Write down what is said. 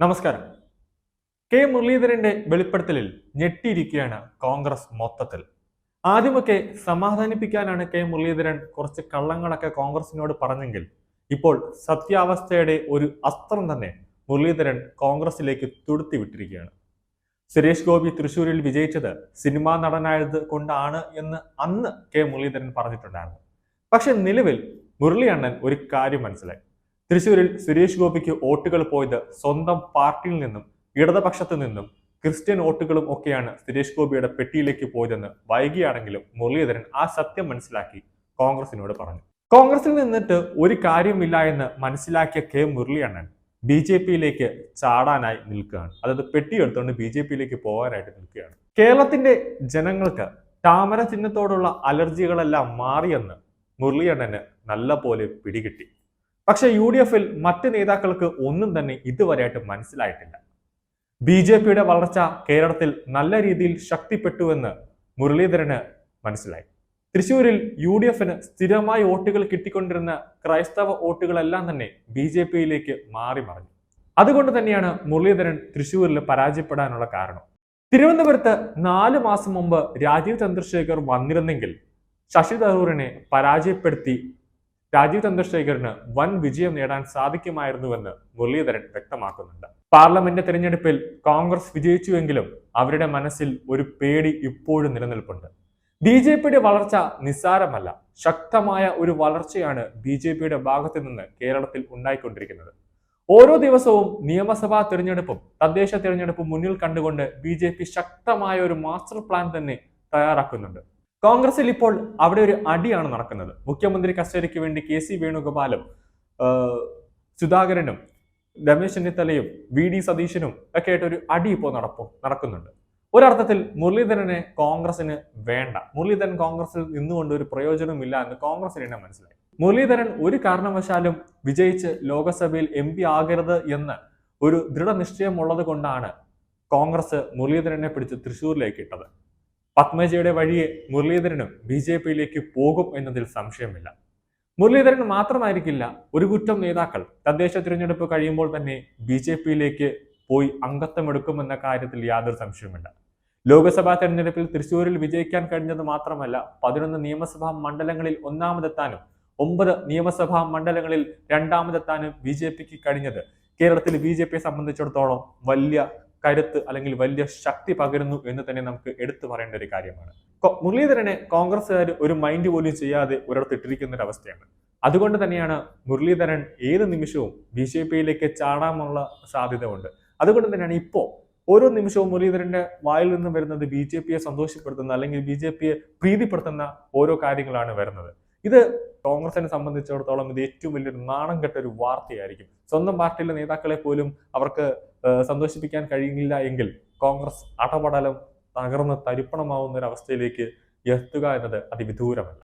നമസ്കാരം. കെ മുരളീധരന്റെ വെളിപ്പെടുത്തലിൽ ഞെട്ടിയിരിക്കുകയാണ് കോൺഗ്രസ് മൊത്തത്തിൽ. ആദ്യമൊക്കെ സമാധാനിപ്പിക്കാനാണ് കെ മുരളീധരൻ കുറച്ച് കള്ളങ്ങളൊക്കെ കോൺഗ്രസിനോട് പറഞ്ഞെങ്കിൽ ഇപ്പോൾ സത്യാവസ്ഥയുടെ ഒരു അസ്ത്രം തന്നെ മുരളീധരൻ കോൺഗ്രസിലേക്ക് തുടുത്തി വിട്ടിരിക്കുകയാണ്. സുരേഷ് ഗോപി തൃശൂരിൽ വിജയിച്ചത് സിനിമാ നടനായത് കൊണ്ടാണ് എന്ന് അന്ന് കെ മുരളീധരൻ പറഞ്ഞിട്ടുണ്ടായിരുന്നു. പക്ഷെ നിലവിൽ മുരളി അണ്ണൻ ഒരു കാര്യം മനസ്സിലായി. തൃശൂരിൽ സുരേഷ് ഗോപിക്ക് വോട്ടുകൾ പോയത് സ്വന്തം പാർട്ടിയിൽ നിന്നും ഇടതുപക്ഷത്തു നിന്നും. ക്രിസ്ത്യൻ വോട്ടുകളും ഒക്കെയാണ് സുരേഷ് ഗോപിയുടെ പെട്ടിയിലേക്ക് പോയതെന്ന് വൈകിയാണെങ്കിലും മുരളീധരൻ ആ സത്യം മനസ്സിലാക്കി കോൺഗ്രസിനോട് പറഞ്ഞു. കോൺഗ്രസിൽ നിന്നിട്ട് ഒരു കാര്യമില്ല എന്ന് മനസ്സിലാക്കിയ കെ മുരളിയണ്ണൻ ബി ജെ പിയിലേക്ക് ചാടാനായി നിൽക്കുകയാണ്. അതായത് പെട്ടി എടുത്തുകൊണ്ട് ബി ജെ പിയിലേക്ക് പോകാനായിട്ട് നിൽക്കുകയാണ്. കേരളത്തിന്റെ ജനങ്ങൾക്ക് താമര ചിഹ്നത്തോടുള്ള അലർജികളെല്ലാം മാറിയെന്ന് മുരളിയണ്ണന് നല്ല പോലെ പിടികിട്ടി. പക്ഷേ യു ഡി എഫിൽ മറ്റ് നേതാക്കൾക്ക് ഒന്നും തന്നെ ഇതുവരെയായിട്ട് മനസ്സിലായിട്ടില്ല. ബി ജെ പിയുടെ വളർച്ച കേരളത്തിൽ നല്ല രീതിയിൽ ശക്തിപ്പെട്ടുവെന്ന് മുരളീധരന് മനസ്സിലായി. തൃശൂരിൽ യു ഡി എഫിന് സ്ഥിരമായി വോട്ടുകൾ കിട്ടിക്കൊണ്ടിരുന്ന ക്രൈസ്തവ വോട്ടുകളെല്ലാം തന്നെ ബി ജെ പിയിലേക്ക് മാറി മറിഞ്ഞു. അതുകൊണ്ട് തന്നെയാണ് മുരളീധരൻ തൃശൂരിൽ പരാജയപ്പെടാനുള്ള കാരണം. തിരുവനന്തപുരത്ത് നാല് മാസം മുമ്പ് രാജീവ് ചന്ദ്രശേഖർ വന്നിരുന്നെങ്കിൽ ശശി തരൂരിനെ പരാജയപ്പെടുത്തി രാജീവ് ചന്ദ്രശേഖറിന് വൻ വിജയം നേടാൻ സാധിക്കുമായിരുന്നുവെന്ന് മുരളീധരൻ വ്യക്തമാക്കുന്നുണ്ട്. പാർലമെന്റ് തെരഞ്ഞെടുപ്പിൽ കോൺഗ്രസ് വിജയിച്ചുവെങ്കിലും അവരുടെ മനസ്സിൽ ഒരു പേടി ഇപ്പോഴും നിലനിൽപ്പുണ്ട്. ബി ജെ പിയുടെ വളർച്ച നിസ്സാരമല്ല. ശക്തമായ ഒരു വളർച്ചയാണ് ബി ജെ പിയുടെ ഭാഗത്തു നിന്ന് കേരളത്തിൽ ഉണ്ടായിക്കൊണ്ടിരിക്കുന്നത്. ഓരോ ദിവസവും നിയമസഭാ തിരഞ്ഞെടുപ്പും തദ്ദേശ തിരഞ്ഞെടുപ്പും മുന്നിൽ കണ്ടുകൊണ്ട് ബി ശക്തമായ ഒരു മാസ്റ്റർ പ്ലാൻ തന്നെ തയ്യാറാക്കുന്നുണ്ട്. കോൺഗ്രസിൽ ഇപ്പോൾ അവിടെ ഒരു അടിയാണ് നടക്കുന്നത്. മുഖ്യമന്ത്രി കസ്റ്റഡിക്ക് വേണ്ടി കെ സി വേണുഗോപാലും സുധാകരനും രമേശ് ചെന്നിത്തലയും വി ഡി സതീശനും ഒക്കെ ആയിട്ട് ഒരു അടി ഇപ്പോൾ നടപ്പും നടക്കുന്നുണ്ട്. ഒരർത്ഥത്തിൽ മുരളീധരനെ കോൺഗ്രസിന് വേണ്ട. മുരളീധരൻ കോൺഗ്രസിൽ നിന്നുകൊണ്ട് ഒരു പ്രയോജനമില്ല എന്ന് കോൺഗ്രസിന് തന്നെ മനസ്സിലായി. മുരളീധരൻ ഒരു കാരണവശാലും വിജയിച്ച് ലോകസഭയിൽ എം പി ആകരുത് എന്ന് ഒരു ദൃഢനിശ്ചയമുള്ളത് കൊണ്ടാണ് കോൺഗ്രസ് മുരളീധരനെ പിടിച്ച് തൃശ്ശൂരിലേക്ക് ഇട്ടത്. പത്മജയുടെ വഴിയെ മുരളീധരനും ബി ജെ പിയിലേക്ക് പോകും എന്നതിൽ സംശയമില്ല. മുരളീധരൻ മാത്രമായിരിക്കില്ല ഒരു കുറ്റം നേതാക്കൾ. തദ്ദേശ തിരഞ്ഞെടുപ്പ് കഴിയുമ്പോൾ തന്നെ ബി ജെ പിയിലേക്ക് പോയി അംഗത്വമെടുക്കുമെന്ന കാര്യത്തിൽ യാതൊരു സംശയമില്ല ലോക്സഭാ തെരഞ്ഞെടുപ്പിൽ തൃശ്ശൂരിൽ വിജയിക്കാൻ കഴിഞ്ഞത് മാത്രമല്ല പതിനൊന്ന് നിയമസഭാ മണ്ഡലങ്ങളിൽ ഒന്നാമതെത്താനും ഒമ്പത് നിയമസഭാ മണ്ഡലങ്ങളിൽ രണ്ടാമതെത്താനും ബി ജെ പിക്ക് കഴിഞ്ഞത്. കേരളത്തിൽ ബി ജെ പിയെ സംബന്ധിച്ചിടത്തോളം വലിയ കരുത്ത് അല്ലെങ്കിൽ വലിയ ശക്തി പകരുന്നു എന്ന് തന്നെ നമുക്ക് എടുത്തു പറയേണ്ട ഒരു കാര്യമാണ്. മുരളീധരനെ കോൺഗ്രസ്സുകാർ ഒരു മൈൻഡ് പോലും ചെയ്യാതെ ഒരിടത്തിട്ടിരിക്കുന്ന ഒരു അവസ്ഥയാണ് അതുകൊണ്ട് തന്നെയാണ് മുരളീധരൻ ഏത് നിമിഷവും ബി ജെ പിയിലേക്ക് ചാടാനുള്ള സാധ്യത ഉണ്ട് അതുകൊണ്ട് തന്നെയാണ് ഇപ്പോൾ ഓരോ നിമിഷവും മുരളീധരന്റെ വായിൽ നിന്നും വരുന്നത് ബി ജെ പിയെ സന്തോഷപ്പെടുത്തുന്ന അല്ലെങ്കിൽ ബി ജെ പിയെ പ്രീതിപ്പെടുത്തുന്ന ഓരോ കാര്യങ്ങളാണ് വരുന്നത്. ഇത് കോൺഗ്രസിനെ സംബന്ധിച്ചിടത്തോളം ഇത് ഏറ്റവും വലിയൊരു നാണം കെട്ട ഒരു വാർത്തയായിരിക്കും. സ്വന്തം പാർട്ടിയിലെ നേതാക്കളെ പോലും അവർക്ക് സന്തോഷിപ്പിക്കാൻ കഴിയില്ല എങ്കിൽ കോൺഗ്രസ് അടപടലം തകർന്ന് തരിപ്പണമാവുന്ന ഒരു അവസ്ഥയിലേക്ക് എത്തുക എന്നത് അതിവിദൂരമല്ല.